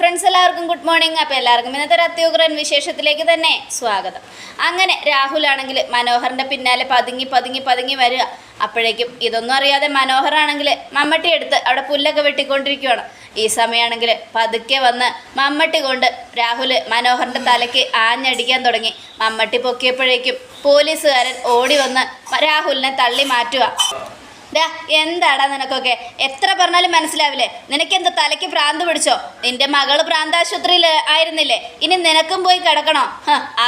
Friends എല്ലാവർക്കും good morning അപ്പോൾ എല്ലാവർക്കും ഇന്നത്തെ ഒരു അത്യുഗ്രൻ വിശേഷത്തിലേക്ക് തന്നെ സ്വാഗതം. അങ്ങനെ രാഹുലാണെങ്കിൽ മനോഹറിന്റെ പിന്നാലെ പതുങ്ങി പതുങ്ങി പതുങ്ങി വരിക. അപ്പോഴേക്കും ഇതൊന്നും അറിയാതെ മനോഹറാണെങ്കിൽ മമ്മട്ടി എടുത്ത് അവിടെ പുല്ലൊക്കെ വെട്ടിക്കൊണ്ടിരിക്കുകയാണ് ഈ സമയമാണെങ്കിൽ പതുക്കെ വന്ന് മമ്മട്ടി കൊണ്ട് രാഹുൽ മനോഹറിന്റെ തലയ്ക്ക് ആഞ്ഞടിക്കാൻ തുടങ്ങി. മമ്മട്ടി പൊക്കിയപ്പോഴേക്കും പോലീസുകാരൻ ഓടി വന്ന് രാഹുലിനെ തള്ളി മാറ്റുക. ഡാ എന്താടാ നിനക്കൊക്കെ? എത്ര പറഞ്ഞാലും മനസ്സിലാവില്ലേ? നിനക്കെന്ത് തലയ്ക്ക് ഭ്രാന്ത് പിടിച്ചോ? നിന്റെ മകൾ ഭ്രാന്താശുപത്രിയിൽ ആയിരുന്നില്ലേ? ഇനി നിനക്കും പോയി കിടക്കണോ?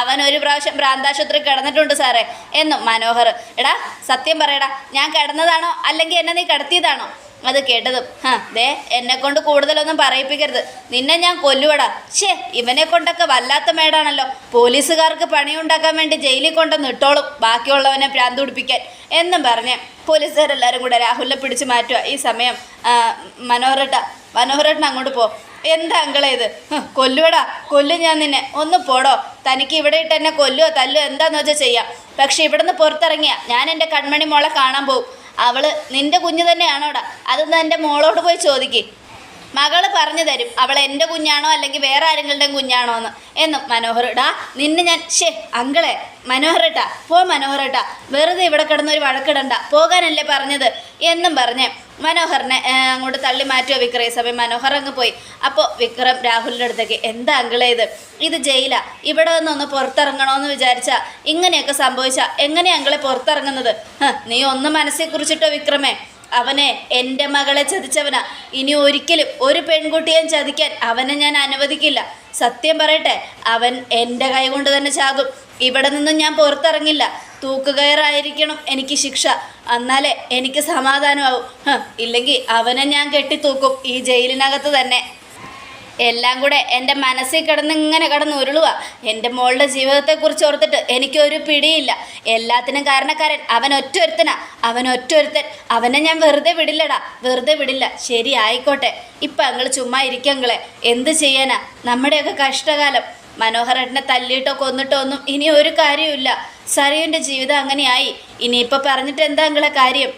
അവൻ ഒരു പ്രാവശ്യം ഭ്രാന്താശുപത്രി കിടന്നിട്ടുണ്ട് സാറേ. എന്നും മനോഹർ. എടാ സത്യം പറയടാ ഞാൻ കിടന്നതാണോ? അല്ലെങ്കിൽ എന്നെ നീ കിടത്തിയതാണോ? അത് കേട്ടതും ഹാ ദേ എന്നെ കൊണ്ട് കൂടുതലൊന്നും പറയിപ്പിക്കരുത്. നിന്നെ ഞാൻ കൊല്ലുവടാ. ഷേ ഇവനെ കൊണ്ടൊക്കെ വല്ലാത്ത മേടാണല്ലോ. പോലീസുകാർക്ക് പണിയുണ്ടാക്കാൻ വേണ്ടി ജയിലിൽ കൊണ്ടൊന്ന് ഇട്ടോളും ബാക്കിയുള്ളവനെ ഭ്രാന്ത് പിടിപ്പിക്കാൻ. എന്നും പറഞ്ഞ് പോലീസുകാരെല്ലാവരും കൂടെ രാഹുലിനെ പിടിച്ചു മാറ്റുക ഈ സമയം മനോഹരട്ട മനോഹരട്ടൻ അങ്ങോട്ട് പോ. എന്താ അങ്കളെ ഇത്? കൊല്ലുവടാ. കൊല്ലു ഞാൻ നിന്നെ. ഒന്ന് പോടോ. തനിക്ക് ഇവിടെ ഇട്ട് എന്നെ കൊല്ലുക തല്ലുക എന്താന്ന് വെച്ചാൽ ചെയ്യാം. പക്ഷെ ഇവിടുന്ന് പുറത്തിറങ്ങിയ. ഞാൻ എന്റെ കൺമണി മോളെ കാണാൻ പോകും അവൾ നിന്റെ കുഞ്ഞു തന്നെയാണോടാ. അതൊന്ന് എന്റെ മോളോട് പോയി ചോദിക്ക്. മകൾ പറഞ്ഞു തരും അവൾ എന്റെ കുഞ്ഞാണോ അല്ലെങ്കിൽ വേറെ ആരെങ്കിലും കുഞ്ഞാണോ എന്ന്. എന്നും മനോഹരടാ നിന്നെ ഞാൻ ഷേ അങ്കളെ മനോഹരട്ടാ പോ മനോഹരട്ടാ വെറുതെ ഇവിടെ കിടന്നൊരു വഴക്കിടണ്ട പോകാനല്ലേ പറഞ്ഞത്? എന്നും പറഞ്ഞ് മനോഹറിനെ അങ്ങോട്ട് തള്ളി മാറ്റുക വിക്രം ഈ സമയം മനോഹർ അങ്ങ് പോയി. അപ്പോൾ വിക്രം രാഹുലിന്റെ അടുത്തേക്ക് എന്താ അങ്കിളെ ഇത്? ഇത് ജയിലാ. ഇവിടെ നിന്നൊന്ന് പുറത്തിറങ്ങണമെന്ന് വിചാരിച്ചാ ഇങ്ങനെയൊക്കെ സംഭവിച്ചാ. എങ്ങനെയാ അങ്കിളെ പുറത്തിറങ്ങുന്നത്? നീ ഒന്ന് മനസ്സിൽ കുറിച്ചിട്ടോ വിക്രമേ? അവനെ എന്റെ മകളെ ചതിച്ചവനാ. ഇനി ഒരിക്കലും ഒരു പെൺകുട്ടിയെയും ചതിക്കാൻ അവനെ ഞാൻ അനുവദിക്കില്ല. സത്യം പറയട്ടെ അവൻ എന്റെ കൈ കൊണ്ട് തന്നെ ചാകും. ഇവിടെ നിന്നും ഞാൻ പുറത്തിറങ്ങില്ല. തൂക്കുകയറായിരിക്കണം എനിക്ക് ശിക്ഷ. എന്നാലേ എനിക്ക് സമാധാനമാവും. ഇല്ലെങ്കിൽ അവനെ ഞാൻ കെട്ടിത്തൂക്കും ഈ ജയിലിനകത്ത് തന്നെ. എല്ലാം കൂടെ എന്റെ മനസ്സിൽ കിടന്ന് ഇങ്ങനെ കിടന്ന് ഉരുളുക എന്റെ മോളുടെ ജീവിതത്തെക്കുറിച്ച് ഓർത്തിട്ട് എനിക്കൊരു പിടിയില്ല. എല്ലാത്തിനും കാരണക്കാരൻ അവൻ ഒറ്റൊരുത്തനാ. അവൻ ഒറ്റൊരുത്തൻ. അവനെ ഞാൻ വെറുതെ വിടില്ലടാ. വെറുതെ വിടില്ല. ശരി ആയിക്കോട്ടെ. ഇപ്പം അങ്ങൾ ചുമ്മാ ഇരിക്കങ്ങളെ എന്ത് ചെയ്യാനാ? നമ്മുടെയൊക്കെ കഷ്ടകാലം. മനോഹരനെ തല്ലിയിട്ടോ കൊന്നിട്ടോ ഒന്നും ഇനി ഒരു കാര്യമില്ല സരയുന്റെ ജീവിതം അങ്ങനെയായി. ഇനിയിപ്പോൾ പറഞ്ഞിട്ട് എന്താ നിങ്ങളെ കാര്യം?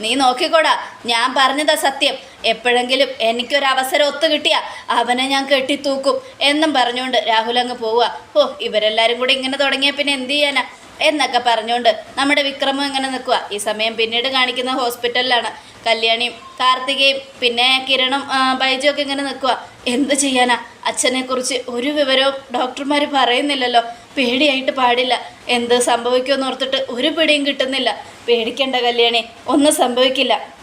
നീ നോക്കിക്കോടാ. ഞാൻ പറഞ്ഞതാ സത്യം. എപ്പോഴെങ്കിലും എനിക്കൊരവസരം ഒത്തു കിട്ടിയാൽ അവനെ ഞാൻ കെട്ടിത്തൂക്കും എന്നും പറഞ്ഞുകൊണ്ട് രാഹുൽ അങ്ങ് പോവുക. ഓ ഇവരെല്ലാവരും കൂടി ഇങ്ങനെ തുടങ്ങിയ പിന്നെ എന്ത് ചെയ്യാനാ? എന്നൊക്കെ പറഞ്ഞുകൊണ്ട് നമ്മുടെ വിക്രമും ഇങ്ങനെ നിൽക്കുക. ഈ സമയം പിന്നീട് കാണിക്കുന്ന ഹോസ്പിറ്റലിലാണ് കല്യാണിയും കാർത്തികയും പിന്നെ കിരണും ബൈജു ഒക്കെ ഇങ്ങനെ നിൽക്കുക. എന്ത് ചെയ്യാനാ? അച്ഛനെക്കുറിച്ച് ഒരു വിവരവും ഡോക്ടർമാർ പറയുന്നില്ലല്ലോ. പേടിയായിട്ട് പാടില്ല. എന്ത് സംഭവിക്കുമെന്ന് ഓർത്തിട്ട് ഒരു പിടിയും കിട്ടുന്നില്ല. പേടിക്കേണ്ട കല്യാണി ഒന്നും സംഭവിക്കില്ല.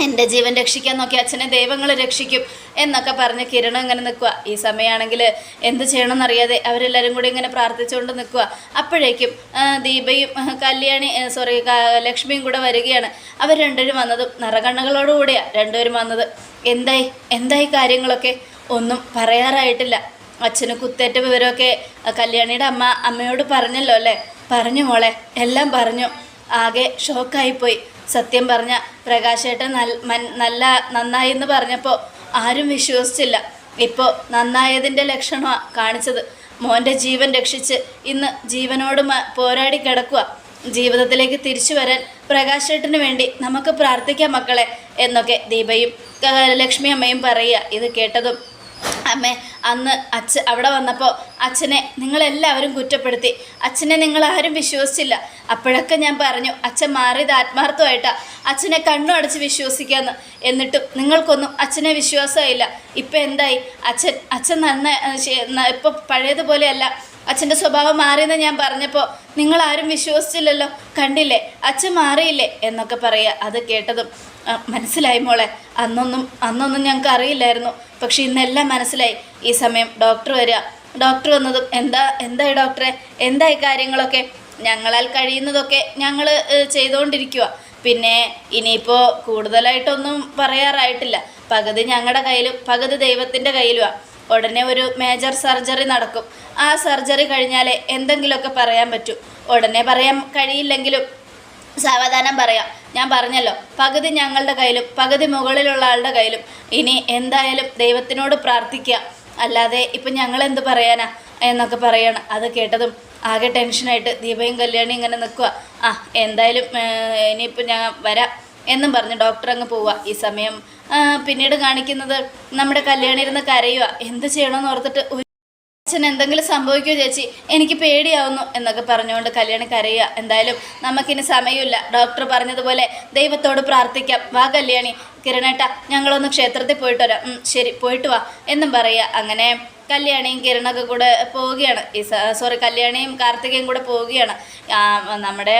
എന്റെ ജീവൻ രക്ഷിക്കാൻ നോക്കി അച്ഛനെ ദൈവങ്ങൾ രക്ഷിക്കും എന്നൊക്കെ പറഞ്ഞ് കിരണം ഇങ്ങനെ നിൽക്കുക. ഈ സമയമാണെങ്കിൽ എന്ത് ചെയ്യണമെന്നറിയാതെ അവരെല്ലാവരും കൂടി ഇങ്ങനെ പ്രാർത്ഥിച്ചുകൊണ്ട് നിൽക്കുക. അപ്പോഴേക്കും ദീപയും കല്യാണി സോറി ലക്ഷ്മിയും കൂടെ വരികയാണ്. അവർ രണ്ടുപേരും വന്നതും നിറകണ്ണുകളോടുകൂടിയാണ് രണ്ടുപേരും വന്നത്. എന്തായി? എന്തായി കാര്യങ്ങളൊക്കെ? ഒന്നും പറയാറായിട്ടില്ല. അച്ഛന് കുത്തേറ്റ വിവരമൊക്കെ കല്യാണിയുടെ അമ്മ അമ്മയോട് പറഞ്ഞല്ലോ അല്ലേ? പറഞ്ഞു മോളെ എല്ലാം പറഞ്ഞു. ആകെ ഷോക്കായിപ്പോയി. സത്യം പറഞ്ഞ പ്രകാശേട്ടൻ നല്ല നന്നായി എന്ന് പറഞ്ഞപ്പോൾ ആരും വിശ്വസിച്ചില്ല. ഇപ്പോൾ നന്നായതിന്റെ ലക്ഷണമാണ് കാണിച്ചത്. മോന്റെ ജീവൻ രക്ഷിച്ച് ഇന്ന് ജീവനോട് പോരാടി കിടക്കുക ജീവിതത്തിലേക്ക് തിരിച്ചു വരാൻ പ്രകാശേട്ടന് വേണ്ടി നമുക്ക് പ്രാർത്ഥിക്കാം മക്കളെ എന്നൊക്കെ ദീപയും ലക്ഷ്മി അമ്മയും പറയുക. ഇത് കേട്ടതും അമ്മേ അന്ന് അച്ഛ അവിടെ വന്നപ്പോൾ അച്ഛനെ നിങ്ങളെല്ലാവരും കുറ്റപ്പെടുത്തി. അച്ഛനെ നിങ്ങളാരും വിശ്വസിച്ചില്ല. അപ്പോഴൊക്കെ ഞാൻ പറഞ്ഞു അച്ഛൻ മാറിയത് ആത്മാർത്ഥമായിട്ടാണ് അച്ഛനെ കണ്ണു അടച്ച് വിശ്വസിക്കാമെന്ന് എന്നിട്ടും നിങ്ങൾക്കൊന്നും അച്ഛനെ വിശ്വാസമായില്ല. ഇപ്പം എന്തായി? അച്ഛൻ അച്ഛൻ നന്ന ഇപ്പം പഴയതുപോലെയല്ല. അച്ഛന്റെ സ്വഭാവം മാറിയെന്ന് ഞാൻ പറഞ്ഞപ്പോൾ നിങ്ങളാരും വിശ്വസിച്ചില്ലല്ലോ. കണ്ടില്ലേ? അച്ഛൻ മാറിയില്ലേ? എന്നൊക്കെ പറയുക അത് കേട്ടതും. മനസ്സിലായി മോളെ. അന്നൊന്നും അന്നൊന്നും ഞങ്ങൾക്ക് അറിയില്ലായിരുന്നു. പക്ഷെ ഇന്നെല്ലാം മനസ്സിലായി. ഈ സമയം ഡോക്ടർ വരിക. ഡോക്ടർ വന്നതും എന്താ എന്തായി ഡോക്ടറെ? എന്തായി കാര്യങ്ങളൊക്കെ? ഞങ്ങളാൽ കഴിയുന്നതൊക്കെ ഞങ്ങൾ ചെയ്തുകൊണ്ടിരിക്കുക പിന്നെ ഇനിയിപ്പോൾ കൂടുതലായിട്ടൊന്നും പറയാറായിട്ടില്ല. പകുതി ഞങ്ങളുടെ കയ്യിലും പകുതി ദൈവത്തിന്റെ കയ്യിലുമാണ് ഉടനെ ഒരു മേജർ സർജറി നടക്കും. ആ സർജറി കഴിഞ്ഞാലേ എന്തെങ്കിലുമൊക്കെ പറയാൻ പറ്റൂ. ഉടനെ പറയാൻ കഴിയില്ലെങ്കിലും സാവധാനം പറയാം. ഞാൻ പറഞ്ഞല്ലോ പകുതി ഞങ്ങളുടെ കയ്യിലും പകുതി മുകളിലുള്ള ആളുടെ കയ്യിലും. ഇനി എന്തായാലും ദൈവത്തിനോട് പ്രാർത്ഥിക്കുക. അല്ലാതെ ഇപ്പം ഞങ്ങൾ എന്ത് പറയാനാ എന്നൊക്കെ പറയണം. അത് കേട്ടതും ആകെ ടെൻഷനായിട്ട് ദീപയും കല്യാണി ഇങ്ങനെ നിൽക്കുക ആ എന്തായാലും ഇനിയിപ്പോൾ ഞാൻ വരാം എന്നും പറഞ്ഞ് ഡോക്ടർ അങ്ങ് പോവുക ഈ സമയം പിന്നീട് കാണിക്കുന്നത് നമ്മുടെ കല്യാണി ഇരുന്ന് കരയുക എന്ത് ചെയ്യണമെന്ന് ഓർത്തിട്ട് അച്ഛൻ എന്തെങ്കിലും സംഭവിക്കുമോ ചേച്ചി? എനിക്ക് പേടിയാവുന്നു എന്നൊക്കെ പറഞ്ഞുകൊണ്ട് കല്യാണി കരയുക. എന്തായാലും നമുക്കിനി സമയമില്ല. ഡോക്ടർ പറഞ്ഞതുപോലെ ദൈവത്തോട് പ്രാർത്ഥിക്കാം. വാ കല്യാണി. കിരണേട്ട ഞങ്ങളൊന്ന് ക്ഷേത്രത്തിൽ പോയിട്ട് വരാം. ശരി പോയിട്ട് വാ എന്നും പറയുക. അങ്ങനെ കല്യാണിയും കിരണൊക്കെ കൂടെ പോവുകയാണ്. സോറി കല്യാണിയും കാർത്തികയും കൂടെ പോവുകയാണ്. നമ്മുടെ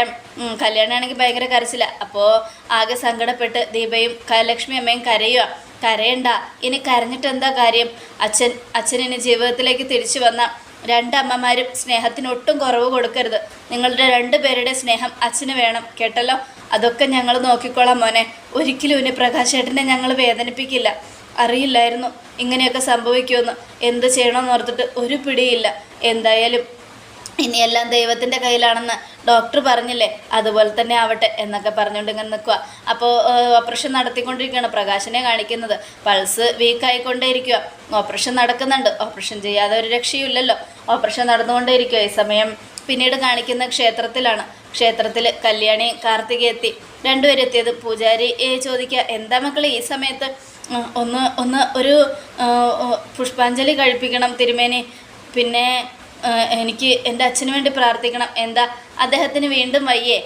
കല്യാണിയാണെങ്കിൽ ഭയങ്കര കരച്ചില്ല അപ്പോൾ ആകെ സങ്കടപ്പെട്ട് ദീപയും ലക്ഷ്മി അമ്മയും കരയുക കരയണ്ട. ഇനി കരഞ്ഞിട്ട് എന്താ കാര്യം? അച്ഛൻ അച്ഛൻ ഇനി ജീവിതത്തിലേക്ക് തിരിച്ചു വന്ന രണ്ടമ്മമാരും സ്നേഹത്തിന് ഒട്ടും കുറവ് കൊടുക്കരുത്. നിങ്ങളുടെ രണ്ട് പേരുടെ സ്നേഹം അച്ഛന് വേണം. കേട്ടല്ലോ? അതൊക്കെ ഞങ്ങൾ നോക്കിക്കോളാം മോനെ. ഒരിക്കലും ഇനി പ്രകാശേട്ടനെ ഞങ്ങൾ വേദനിപ്പിക്കില്ല. അറിയില്ലായിരുന്നു. ഇങ്ങനെയൊക്കെ സംഭവിക്കുമെന്ന്. എന്ത് ചെയ്യണമെന്ന് ഓർത്തിട്ട് ഒരു പിടിയില്ല. എന്തായാലും ഇനിയെല്ലാം ദൈവത്തിന്റെ കയ്യിലാണെന്ന് ഡോക്ടർ പറഞ്ഞില്ലേ? അതുപോലെ തന്നെ ആവട്ടെ എന്നൊക്കെ പറഞ്ഞുകൊണ്ട് ഇങ്ങനെ നിൽക്കുക അപ്പോൾ ഓപ്പറേഷൻ നടത്തിക്കൊണ്ടിരിക്കുകയാണ്. പ്രകാശനെ കാണിക്കുന്നത്. പൾസ് വീക്കായിക്കൊണ്ടേയിരിക്കുക ഓപ്പറേഷൻ നടക്കുന്നുണ്ട്. ഓപ്പറേഷൻ ചെയ്യാതെ ഒരു രക്ഷയുമില്ലല്ലോ. ഓപ്പറേഷൻ നടന്നുകൊണ്ടേയിരിക്കുക ഈ സമയം പിന്നീട് കാണിക്കുന്ന ക്ഷേത്രത്തിലാണ്. ക്ഷേത്രത്തിൽ കല്യാണി കാർത്തിക എത്തി. രണ്ടുപേരെത്തിയത് പൂജാരി. ചോദിക്കുക എന്താ മക്കളെ ഈ സമയത്ത്? ഒന്ന് ഒന്ന് ഒരു പുഷ്പാഞ്ജലി കഴിപ്പിക്കണം തിരുമേനി. പിന്നെ എനിക്ക് എന്റെ അച്ഛന് വേണ്ടി പ്രാർത്ഥിക്കണം. എന്താ? അദ്ദേഹത്തിന് വീണ്ടും വയ്യേ.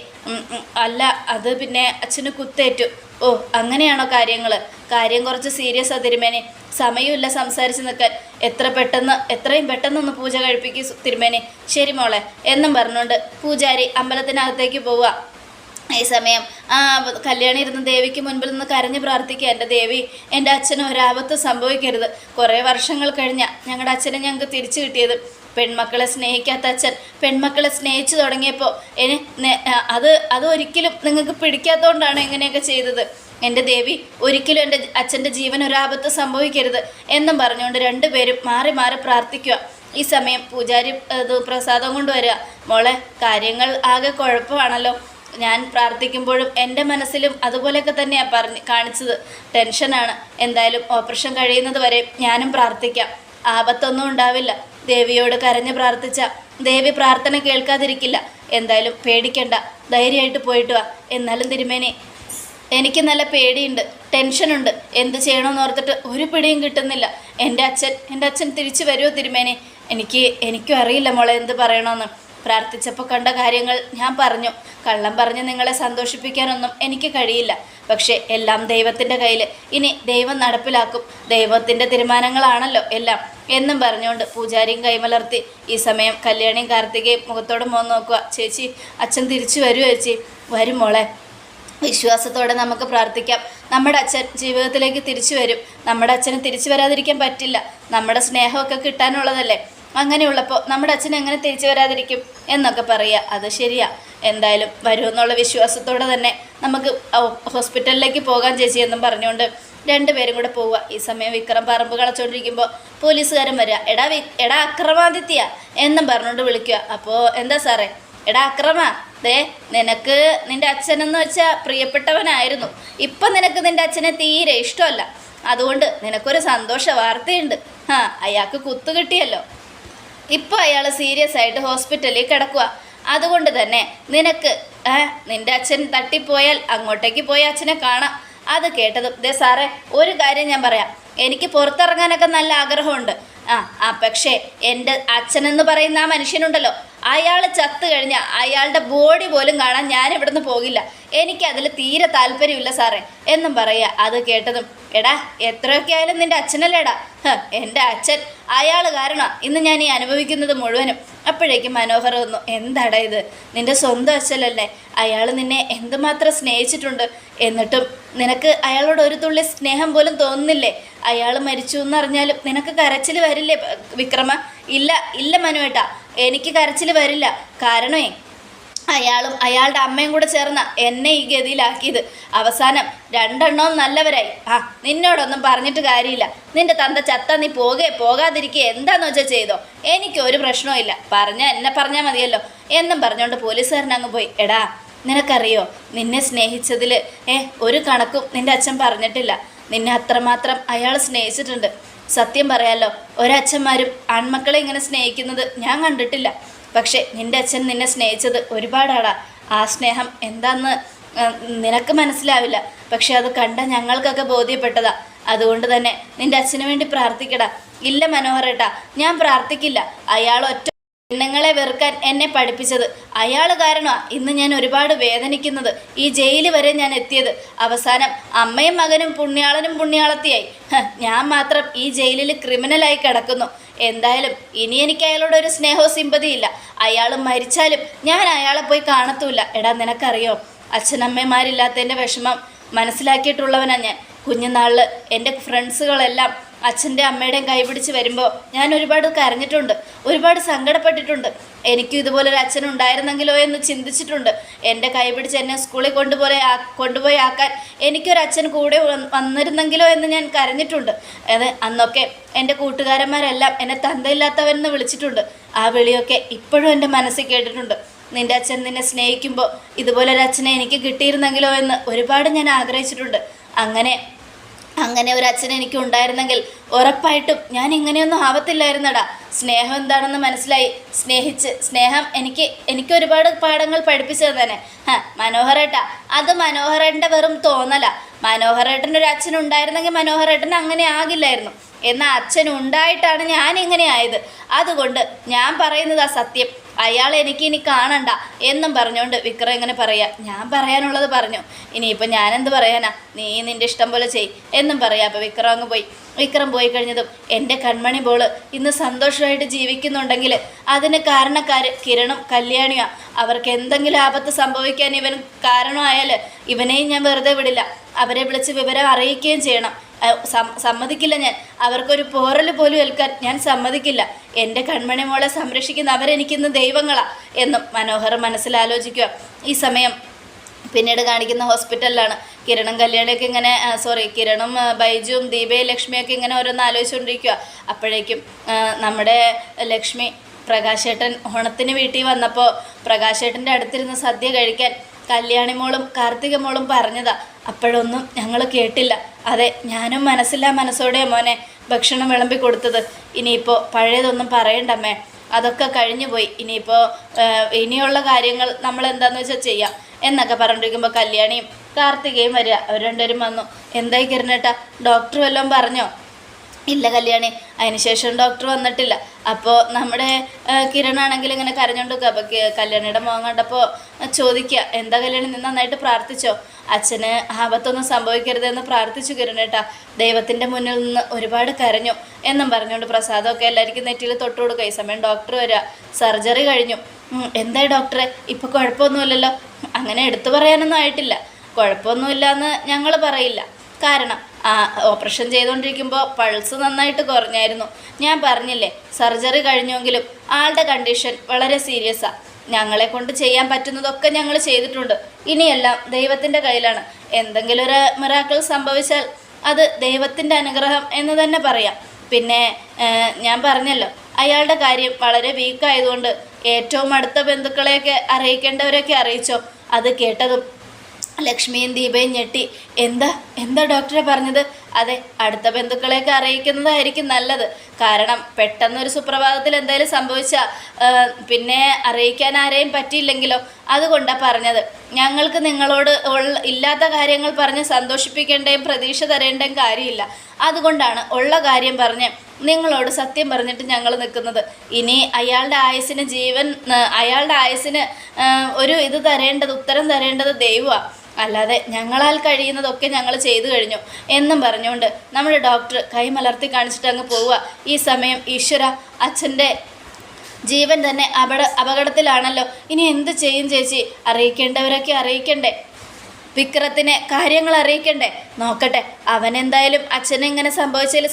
അല്ല അത് പിന്നെ അച്ഛന് കുത്തേറ്റു. ഓ അങ്ങനെയാണോ കാര്യങ്ങൾ കാര്യം കുറച്ച് സീരിയസ് ആ തിരുമേനി. സമയമില്ല സംസാരിച്ച് നിൽക്കാൻ. എത്ര പെട്ടെന്ന് എത്രയും പെട്ടെന്നൊന്ന് പൂജ കഴിപ്പിക്കും തിരുമേനി. ശരി മോളെ എന്നും പറഞ്ഞുകൊണ്ട് പൂജാരി അമ്പലത്തിനകത്തേക്ക് പോവുക ഈ സമയം ആ കല്യാണി ഇരുന്ന ദേവിക്ക് മുൻപിൽ നിന്ന് കരഞ്ഞ് പ്രാർത്ഥിക്കുക. എന്റെ ദേവി എന്റെ അച്ഛന് ഒരാപത്ത് സംഭവിക്കരുത്. കുറേ വർഷങ്ങൾ കഴിഞ്ഞാൽ ഞങ്ങളുടെ അച്ഛനെ ഞങ്ങൾക്ക് തിരിച്ചു കിട്ടിയത്. പെൺമക്കളെ സ്നേഹിക്കാത്ത അച്ഛൻ പെൺമക്കളെ സ്നേഹിച്ചു തുടങ്ങിയപ്പോൾ അത് അത് ഒരിക്കലും നിങ്ങൾക്ക് പിടിക്കാത്തതുകൊണ്ടാണ് ഇങ്ങനെയൊക്കെ ചെയ്തത്. എന്റെ ദേവി ഒരിക്കലും എന്റെ അച്ഛന്റെ ജീവൻ ഒരാപത്ത് സംഭവിക്കരുത് എന്നും പറഞ്ഞുകൊണ്ട് രണ്ടുപേരും മാറി മാറി പ്രാർത്ഥിക്കുക. ഈ സമയം പൂജാരി പ്രസാദം കൊണ്ടുവരിക. മോളെ കാര്യങ്ങൾ ആകെ കുഴപ്പമാണല്ലോ. ഞാൻ പ്രാർത്ഥിക്കുമ്പോഴും എന്റെ മനസ്സിലും അതുപോലെയൊക്കെ തന്നെയാണ് പറഞ്ഞ് കാണിച്ചത്. ടെൻഷനാണ്. എന്തായാലും ഓപ്പറേഷൻ കഴിയുന്നത് വരെ ഞാനും പ്രാർത്ഥിക്കാം. ആപത്തൊന്നും ഉണ്ടാവില്ല. ദേവിയോട് കരഞ്ഞു പ്രാർത്ഥിച്ച ദേവി പ്രാർത്ഥന കേൾക്കാതിരിക്കില്ല. എന്തായാലും പേടിക്കണ്ട. ധൈര്യമായിട്ട് പോയിട്ട് വാ. എന്നാലും തിരുമേനെ എനിക്ക് നല്ല പേടിയുണ്ട്. ടെൻഷനുണ്ട്. എന്ത് ചെയ്യണമെന്ന് ഓർത്തിട്ട് ഒരു പിടിയും കിട്ടുന്നില്ല. എന്റെ അച്ഛൻ എന്റെ അച്ഛൻ തിരിച്ചു വരുമോ തിരുമേനെ? എനിക്ക് എനിക്കും അറിയില്ല മോളെ എന്ത് പറയണമെന്ന്. പ്രാർത്ഥിച്ചപ്പോൾ കണ്ട കാര്യങ്ങൾ ഞാൻ പറഞ്ഞു. കള്ളം പറഞ്ഞ് നിങ്ങളെ സന്തോഷിപ്പിക്കാനൊന്നും എനിക്ക് കഴിയില്ല. പക്ഷേ എല്ലാം ദൈവത്തിന്റെ കയ്യിൽ ഇനി ദൈവം നടപ്പിലാക്കും. ദൈവത്തിന്റെ തീരുമാനങ്ങളാണല്ലോ എല്ലാം. എന്നും പറഞ്ഞുകൊണ്ട് പൂജാരിയും കൈമലർത്തി ഈ സമയം കല്യാണിയും കാർത്തികയും മുഖത്തോട് മോൻ നോക്കുക. ചേച്ചി അച്ഛൻ തിരിച്ചു വരൂ ചേച്ചി. വരും മോളെ. വിശ്വാസത്തോടെ നമുക്ക് പ്രാർത്ഥിക്കാം. നമ്മുടെ അച്ഛൻ ജീവിതത്തിലേക്ക് തിരിച്ചു വരും. നമ്മുടെ അച്ഛന് തിരിച്ചു വരാതിരിക്കാൻ പറ്റില്ല. നമ്മുടെ സ്നേഹമൊക്കെ കിട്ടാനുള്ളതല്ലേ? അങ്ങനെയുള്ളപ്പോൾ നമ്മുടെ അച്ഛൻ എങ്ങനെ തിരിച്ചു വരാതിരിക്കും എന്നൊക്കെ പറയുക അത് ശരിയാ. എന്തായാലും വരുമെന്നുള്ള വിശ്വാസത്തോടെ തന്നെ നമുക്ക് ഹോസ്പിറ്റലിലേക്ക് പോകാൻ ചേച്ചി എന്നും പറഞ്ഞുകൊണ്ട് രണ്ടുപേരും കൂടെ പോവുക ഈ സമയം വിക്രം പറമ്പ് കളച്ചുകൊണ്ടിരിക്കുമ്പോൾ പോലീസുകാരൻ വരിക എടാ വി എടാ അക്രമാദിത്യ എന്നും പറഞ്ഞുകൊണ്ട് വിളിക്കുക അപ്പോൾ എന്താ സാറേ? എടാ അക്രമ ദേ നിനക്ക് നിന്റെ അച്ഛനെന്ന് വെച്ചാൽ പ്രിയപ്പെട്ടവനായിരുന്നു. ഇപ്പം നിനക്ക് നിന്റെ അച്ഛനെ തീരെ ഇഷ്ടമല്ല. അതുകൊണ്ട് നിനക്കൊരു സന്തോഷ വാർത്തയുണ്ട്. ആ അയാൾക്ക് കുത്തു കിട്ടിയല്ലോ. ഇപ്പോൾ അയാൾ സീരിയസ് ആയിട്ട് ഹോസ്പിറ്റലിൽ കിടക്കുക അതുകൊണ്ട് തന്നെ നിനക്ക് നിന്റെ അച്ഛൻ തട്ടിപ്പോയാൽ അങ്ങോട്ടേക്ക് പോയി അച്ഛനെ കാണാം. അത് കേട്ടതും ദേ സാറേ ഒരു കാര്യം ഞാൻ പറയാം. എനിക്ക് പുറത്തിറങ്ങാനൊക്കെ നല്ല ആഗ്രഹമുണ്ട്. ആ ആ പക്ഷേ എന്റെ അച്ഛനെന്ന് പറയുന്ന ആ മനുഷ്യനുണ്ടല്ലോ. അയാൾ ചത്തു കഴിഞ്ഞാൽ അയാളുടെ ബോഡി പോലും കാണാൻ ഞാൻ ഇവിടുന്ന് പോകില്ല. എനിക്കതിൽ തീരെ താല്പര്യമില്ല സാറേ. എന്നും പറയുക അത് കേട്ടതും എടാ എത്രയൊക്കെ ആയാലും നിന്റെ അച്ഛനല്ലേടാ. എന്റെ അച്ഛൻ അയാൾ കാരണം ഇന്ന് ഞാൻ ഈ അനുഭവിക്കുന്നത് മുഴുവനും. അപ്പോഴേക്കും മനോഹർ വന്നു എന്താടാ ഇത്? നിന്റെ സ്വന്തം അച്ഛനല്ലേ? അയാൾ നിന്നെ എന്തുമാത്രം സ്നേഹിച്ചിട്ടുണ്ട്? എന്നിട്ടും നിനക്ക് അയാളോട് ഒരു തുള്ളി സ്നേഹം പോലും തോന്നുന്നില്ലേ? അയാൾ മരിച്ചു എന്നറിഞ്ഞാലും നിനക്ക് കരച്ചിൽ വരില്ലേ വിക്രമ? ഇല്ല ഇല്ല മനുവേട്ടാ എനിക്ക് കരച്ചിൽ വരില്ല. കാരണമേ അയാളും അയാളുടെ അമ്മയും കൂടെ ചേർന്ന എന്നെ ഈ ഗതിയിലാക്കിയത്. അവസാനം രണ്ടെണ്ണവും നല്ലവരായി. ആ നിന്നോടൊന്നും പറഞ്ഞിട്ട് കാര്യമില്ല. നിന്റെ തന്ത ചത്ത നീ പോകെ പോകാതിരിക്കുക എന്താന്ന് വെച്ചാൽ ചെയ്തോ? എനിക്കൊരു പ്രശ്നവും പറഞ്ഞ എന്നെ പറഞ്ഞാൽ മതിയല്ലോ. എന്നും പറഞ്ഞുകൊണ്ട് പോലീസുകാരൻ അങ്ങ് പോയി. എടാ നിനക്കറിയോ? നിന്നെ സ്നേഹിച്ചതിൽ ഏ ഒരു കണക്കും നിന്റെ അച്ഛൻ പറഞ്ഞിട്ടില്ല. നിന്നെ അത്രമാത്രം അയാൾ സ്നേഹിച്ചിട്ടുണ്ട്. സത്യം പറയാലോ ഒരച്ഛന്മാരും ആൺമക്കളെ ഇങ്ങനെ സ്നേഹിക്കുന്നത് ഞാൻ കണ്ടിട്ടില്ല. പക്ഷേ നിന്റെ അച്ഛൻ നിന്നെ സ്നേഹിച്ചത് ഒരുപാടാടാ ആ സ്നേഹം എന്താന്ന് നിനക്ക് മനസ്സിലാവില്ല. പക്ഷെ അത് കണ്ട ഞങ്ങൾക്കൊക്കെ ബോധ്യപ്പെട്ടതാ. അതുകൊണ്ട് തന്നെ നിന്റെ അച്ഛന് വേണ്ടി പ്രാർത്ഥിക്കടാ. ഇല്ല മനോഹരേട്ടാ ഞാൻ പ്രാർത്ഥിക്കില്ല. അയാൾ ഒറ്റ പെണ്ണുങ്ങളെ വെറുക്കാൻ എന്നെ പഠിപ്പിച്ചത്. അയാൾ കാരണമാണ് ഇന്ന് ഞാൻ ഒരുപാട് വേദനിക്കുന്നത്. ഈ ജയിലിൽ വരെ ഞാൻ എത്തിയത്. അവസാനം അമ്മയും മകനും പുണ്യാളനും പുണ്യാളത്തിയായി. ഞാൻ മാത്രം ഈ ജയിലിൽ ക്രിമിനലായി കിടക്കുന്നു. എന്തായാലും ഇനി എനിക്ക് അയാളോട് ഒരു സ്നേഹവും സിമ്പതിയില്ല അയാൾ മരിച്ചാലും ഞാൻ അയാളെ പോയി കാണത്തൂല്ല. എടാ നിനക്കറിയോ? അച്ഛനമ്മമാരില്ലാത്തതിന്റെ വിഷമം മനസ്സിലാക്കിയിട്ടുള്ളവനാണ് ഞാൻ. കുഞ്ഞുനാളിൽ എന്റെ ഫ്രണ്ട്സുകളെല്ലാം അച്ഛന്റെ അമ്മയുടെയും കൈപിടിച്ച് വരുമ്പോൾ ഞാൻ ഒരുപാട് കരഞ്ഞിട്ടുണ്ട്. ഒരുപാട് സങ്കടപ്പെട്ടിട്ടുണ്ട്. എനിക്കും ഇതുപോലൊരു അച്ഛൻ ഉണ്ടായിരുന്നെങ്കിലോ എന്ന് ചിന്തിച്ചിട്ടുണ്ട്. എന്റെ കൈ പിടിച്ച് എന്നെ സ്കൂളിൽ കൊണ്ടുപോലെ കൊണ്ടുപോയി ആക്കാൻ എനിക്കൊരു അച്ഛൻ കൂടെ വന്നിരുന്നെങ്കിലോ എന്ന് ഞാൻ കരഞ്ഞിട്ടുണ്ട്. അത് അന്നൊക്കെ എന്റെ കൂട്ടുകാരന്മാരെല്ലാം എന്നെ തന്തയില്ലാത്തവരെന്ന് വിളിച്ചിട്ടുണ്ട്. ആ വിളിയൊക്കെ ഇപ്പോഴും എന്റെ മനസ്സിൽ കേട്ടിട്ടുണ്ട്. നിന്റെ അച്ഛൻ നിന്നെ സ്നേഹിക്കുമ്പോൾ ഇതുപോലൊരു അച്ഛനെ എനിക്ക് കിട്ടിയിരുന്നെങ്കിലോ എന്ന് ഒരുപാട് ഞാൻ ആഗ്രഹിച്ചിട്ടുണ്ട്. അങ്ങനെ അങ്ങനെ ഒരു അച്ഛൻ എനിക്ക് ഉണ്ടായിരുന്നെങ്കിൽ ഉറപ്പായിട്ടും ഞാൻ ഇങ്ങനെയൊന്നും ആവത്തില്ലായിരുന്നടാ. സ്നേഹം എന്താണെന്ന് മനസ്സിലായി. സ്നേഹിച്ച് സ്നേഹം എനിക്ക് എനിക്ക് ഒരുപാട് പാഠങ്ങൾ പഠിപ്പിച്ചു തന്നെ മനോഹരേട്ടാ. അത് മനോഹരേട്ടന്റെ വെറും തോന്നല. മനോഹരേട്ടന്റെ ഒരു അച്ഛൻ ഉണ്ടായിരുന്നെങ്കിൽ മനോഹരേട്ടൻ അങ്ങനെ ആകില്ലായിരുന്നു. എന്നാൽ അച്ഛൻ ഉണ്ടായിട്ടാണ് ഞാൻ ഇങ്ങനെ ആയത്. അതുകൊണ്ട് ഞാൻ പറയുന്നതാ സത്യം. അയാൾ എനിക്ക് ഇനി കാണണ്ട എന്നും പറഞ്ഞുകൊണ്ട് വിക്രം എങ്ങനെ പറയാ. ഞാൻ പറയാനുള്ളത് പറഞ്ഞു. ഇനിയിപ്പോൾ ഞാനെന്ത് പറയാനാ? നീ നിന്റെ ഇഷ്ടം പോലെ ചെയ് എന്നും പറയാം. അപ്പോൾ വിക്രം അങ്ങ് പോയി. വിക്രം പോയി കഴിഞ്ഞതും എന്റെ കൺമണി ബോൾ ഇന്ന് സന്തോഷമായിട്ട് ജീവിക്കുന്നുണ്ടെങ്കിൽ അതിന് കാരണക്കാർ കിരണും കല്യാണിയാ. അവർക്ക് എന്തെങ്കിലും ആപത്ത് സംഭവിക്കാൻ ഇവൻ കാരണമായാൽ ഇവനെയും ഞാൻ വെറുതെ വിടില്ല. അവരെ വിളിച്ച് വിവരം അറിയിക്കുകയും ചെയ്യണം. സമ്മതിക്കില്ല ഞാൻ. അവർക്കൊരു പോറൽ പോലും ഏൽക്കാൻ ഞാൻ സമ്മതിക്കില്ല. എന്റെ കൺമണി മോളെ സംരക്ഷിക്കുന്ന അവരെനിക്കിന്ന് ദൈവങ്ങളാണ് എന്നും മനോഹർ മനസ്സിലാലോചിക്കുക. ഈ സമയം പിന്നീട് കാണിക്കുന്ന ഹോസ്പിറ്റലിലാണ്. കിരണും കല്യാണിയൊക്കെ ഇങ്ങനെ സോറി കിരണും ബൈജുവും ദീപയും ലക്ഷ്മിയൊക്കെ ഇങ്ങനെ ഓരോന്ന് ആലോചിച്ചുകൊണ്ടിരിക്കുക അപ്പോഴേക്കും നമ്മുടെ ലക്ഷ്മി പ്രകാശേട്ടൻ ഓണത്തിന് വീട്ടിൽ വന്നപ്പോൾ പ്രകാശേട്ടന്റെ അടുത്തിരുന്ന് സദ്യ കഴിക്കാൻ കല്യാണി മോളും കാർത്തിക മോളും പറഞ്ഞതാ. അപ്പോഴൊന്നും ഞങ്ങൾ കേട്ടില്ല. അതെ ഞാനും മനസ്സില്ല മനസ്സോടെ മോനെ ഭക്ഷണം വിളമ്പി കൊടുത്തത്. ഇനിയിപ്പോൾ പഴയതൊന്നും പറയണ്ടമ്മേ. അതൊക്കെ കഴിഞ്ഞു പോയി. ഇനിയിപ്പോൾ ഇനിയുള്ള കാര്യങ്ങൾ നമ്മൾ എന്താണെന്ന് വെച്ചാൽ ചെയ്യാം. എന്നൊക്കെ പറഞ്ഞിരിക്കുമ്പോൾ കല്യാണിയും കാർത്തികയും വരിക. അവർ രണ്ടുപേരും വന്നു. എന്തായി കിരണേട്ടാ ഡോക്ടർ വല്ലതും പറഞ്ഞോ? ഇല്ല കല്യാണി. അതിനുശേഷം ഡോക്ടർ വന്നിട്ടില്ല. അപ്പോൾ നമ്മുടെ കിരണാണെങ്കിൽ ഇങ്ങനെ കരഞ്ഞോണ്ട് നിൽക്കുക അപ്പോൾ കല്യാണിയുടെ മുഖം കണ്ടപ്പോൾ ചോദിക്കുക എന്താ കല്യാണി നീ നന്നായിട്ട് പ്രാർത്ഥിച്ചോ? അച്ഛന് ആപത്തൊന്നും സംഭവിക്കരുതെന്ന് പ്രാർത്ഥിച്ചു കിരണേട്ടാ. ദൈവത്തിന്റെ മുന്നിൽ നിന്ന് ഒരുപാട് കരഞ്ഞു. എന്നും പറഞ്ഞുകൊണ്ട് പ്രസാദമൊക്കെ എല്ലാവർക്കും നെറ്റിയിൽ തൊട്ട് കൊടുക്കുക ഈ സമയം ഡോക്ടർ വരിക സർജറി കഴിഞ്ഞു. എന്താ എന്തായി ഡോക്ടറെ ഇപ്പോൾ കുഴപ്പമൊന്നുമില്ലല്ലോ. അങ്ങനെ എടുത്തു പറയാനൊന്നും ആയിട്ടില്ല. കുഴപ്പമൊന്നുമില്ല എന്ന് ഞങ്ങൾ പറയില്ല. കാരണം ഓപ്പറേഷൻ ചെയ്തുകൊണ്ടിരിക്കുമ്പോൾ പൾസ് നന്നായിട്ട് കുറഞ്ഞായിരുന്നു. ഞാൻ പറഞ്ഞില്ലേ സർജറി കഴിഞ്ഞെങ്കിലും ആളുടെ കണ്ടീഷൻ വളരെ സീരിയസാണ് ഞങ്ങളെ കൊണ്ട് ചെയ്യാൻ പറ്റുന്നതൊക്കെ ഞങ്ങൾ ചെയ്തിട്ടുണ്ട്. ഇനിയെല്ലാം ദൈവത്തിന്റെ കയ്യിലാണ്. എന്തെങ്കിലും ഒരു മിറാക്കൾ സംഭവിച്ചാൽ അത് ദൈവത്തിന്റെ അനുഗ്രഹം എന്ന് തന്നെ പറയാം. പിന്നെ ഞാൻ പറഞ്ഞല്ലോ അയാളുടെ കാര്യം വളരെ വീക്കായതുകൊണ്ട് ഏറ്റവും അടുത്ത ബന്ധുക്കളെയൊക്കെ അറിയിക്കേണ്ടവരെയൊക്കെ അറിയിച്ചോ? അത് കേട്ടതും ലക്ഷ്മിയും ദീപയും ഞെട്ടി. എന്താ? എന്താ ഡോക്ടറെ പറഞ്ഞത്? അതെ അടുത്ത ബന്ധുക്കളെയൊക്കെ അറിയിക്കുന്നതായിരിക്കും നല്ലത്. കാരണം പെട്ടെന്നൊരു സുപ്രഭാതത്തിൽ എന്തായാലും സംഭവിച്ചാൽ പിന്നെ അറിയിക്കാൻ ആരെയും പറ്റിയില്ലെങ്കിലോ? അതുകൊണ്ടാണ് പറഞ്ഞത്. ഞങ്ങൾക്ക് നിങ്ങളോട് ഇല്ലാത്ത കാര്യങ്ങൾ പറഞ്ഞ് സന്തോഷിപ്പിക്കേണ്ടയും പ്രതീക്ഷ തരേണ്ടയും കാര്യമില്ല. അതുകൊണ്ടാണ് ഉള്ള കാര്യം പറഞ്ഞ് നിങ്ങളോട് സത്യം പറഞ്ഞിട്ട് ഞങ്ങൾ നിൽക്കുന്നത് ഇനി അയാളുടെ ആയുസിന് ജീവൻ അയാളുടെ ആയുസിന് ഒരു ഇത് തരേണ്ടത് ഉത്തരം തരേണ്ടത് ദൈവമാണ് അല്ലാതെ ഞങ്ങളാൽ കഴിയുന്നതൊക്കെ ഞങ്ങൾ ചെയ്തു കഴിഞ്ഞു എന്നും പറഞ്ഞുകൊണ്ട് നമ്മുടെ ഡോക്ടർ കൈമലർത്തി കാണിച്ചിട്ട് അങ്ങ് പോവുക. ഈ സമയം ഈശ്വര അച്ഛന്റെ ജീവൻ തന്നെ അപകട അപകടത്തിലാണല്ലോ. ഇനി എന്ത് ചെയ്യും ചേച്ചി? അറിയിക്കേണ്ടവരൊക്കെ അറിയിക്കണ്ടേ? വിക്രത്തിനെ കാര്യങ്ങൾ അറിയിക്കണ്ടേ? നോക്കട്ടെ അവൻ എന്തായാലും അച്ഛനെ ഇങ്ങനെ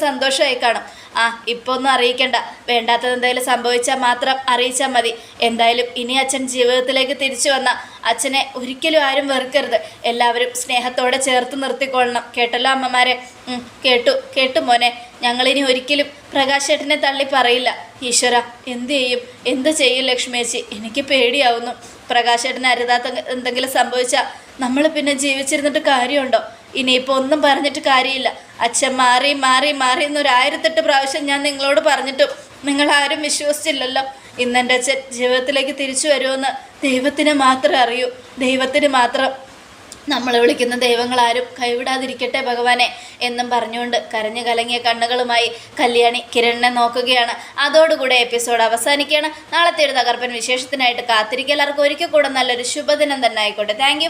സന്തോഷമായി കാണും. ആ ഇപ്പോൾ ഒന്നും അറിയിക്കണ്ട. വേണ്ടാത്തത് എന്തായാലും സംഭവിച്ചാൽ മാത്രം അറിയിച്ചാൽ മതി. എന്തായാലും ഇനി അച്ഛൻ ജീവിതത്തിലേക്ക് തിരിച്ചു വന്ന അച്ഛനെ ഒരിക്കലും ആരും വെറുക്കരുത്. എല്ലാവരും സ്നേഹത്തോടെ ചേർത്ത് നിർത്തിക്കൊള്ളണം. കേട്ടല്ലോ അമ്മമാരെ? കേട്ടു കേട്ടു മോനെ. ഞങ്ങളിനി ഒരിക്കലും പ്രകാശേട്ടനെ തള്ളി പറയില്ല. ഈശ്വര എന്ത് ചെയ്യും? എന്ത് ചെയ്യും ലക്ഷ്മിയേച്ചി എനിക്ക് പേടിയാവുന്നു. പ്രകാശേട്ടന് അരുതാത്ത എന്തെങ്കിലും സംഭവിച്ചാൽ നമ്മൾ പിന്നെ ജീവിച്ചിരുന്നിട്ട് കാര്യമുണ്ടോ? ഇനിയിപ്പോൾ ഒന്നും പറഞ്ഞിട്ട് കാര്യമില്ല. അച്ഛൻ മാറി മാറി മാറി എന്നൊരു ആയിരത്തെട്ട് പ്രാവശ്യം ഞാൻ നിങ്ങളോട് പറഞ്ഞിട്ടും നിങ്ങൾ ആരും വിശ്വസിച്ചില്ലല്ലോ. ഇന്നെന്റെ അച്ഛൻ ജീവിതത്തിലേക്ക് തിരിച്ചു വരുമെന്ന് ദൈവത്തിന് മാത്രമേ അറിയൂ. ദൈവത്തിന് മാത്രം നമ്മൾ വിളിക്കുന്ന ദൈവങ്ങളാരും കൈവിടാതിരിക്കട്ടെ ഭഗവാനെ എന്നും പറഞ്ഞുകൊണ്ട് കരഞ്ഞു കലങ്ങിയ കണ്ണുകളുമായി കല്യാണി കിരണിനെ നോക്കുകയാണ്. അതോടുകൂടെ എപ്പിസോഡ് അവസാനിക്കുകയാണ്. നാളത്തെ ഒരു തകർപ്പൻ വിശേഷത്തിനായിട്ട് കാത്തിരിക്കുക. എല്ലാവർക്കും ഒരിക്കൽ കൂടെ നല്ലൊരു ശുഭദിനം തന്നെ ആയിക്കോട്ടെ. താങ്ക്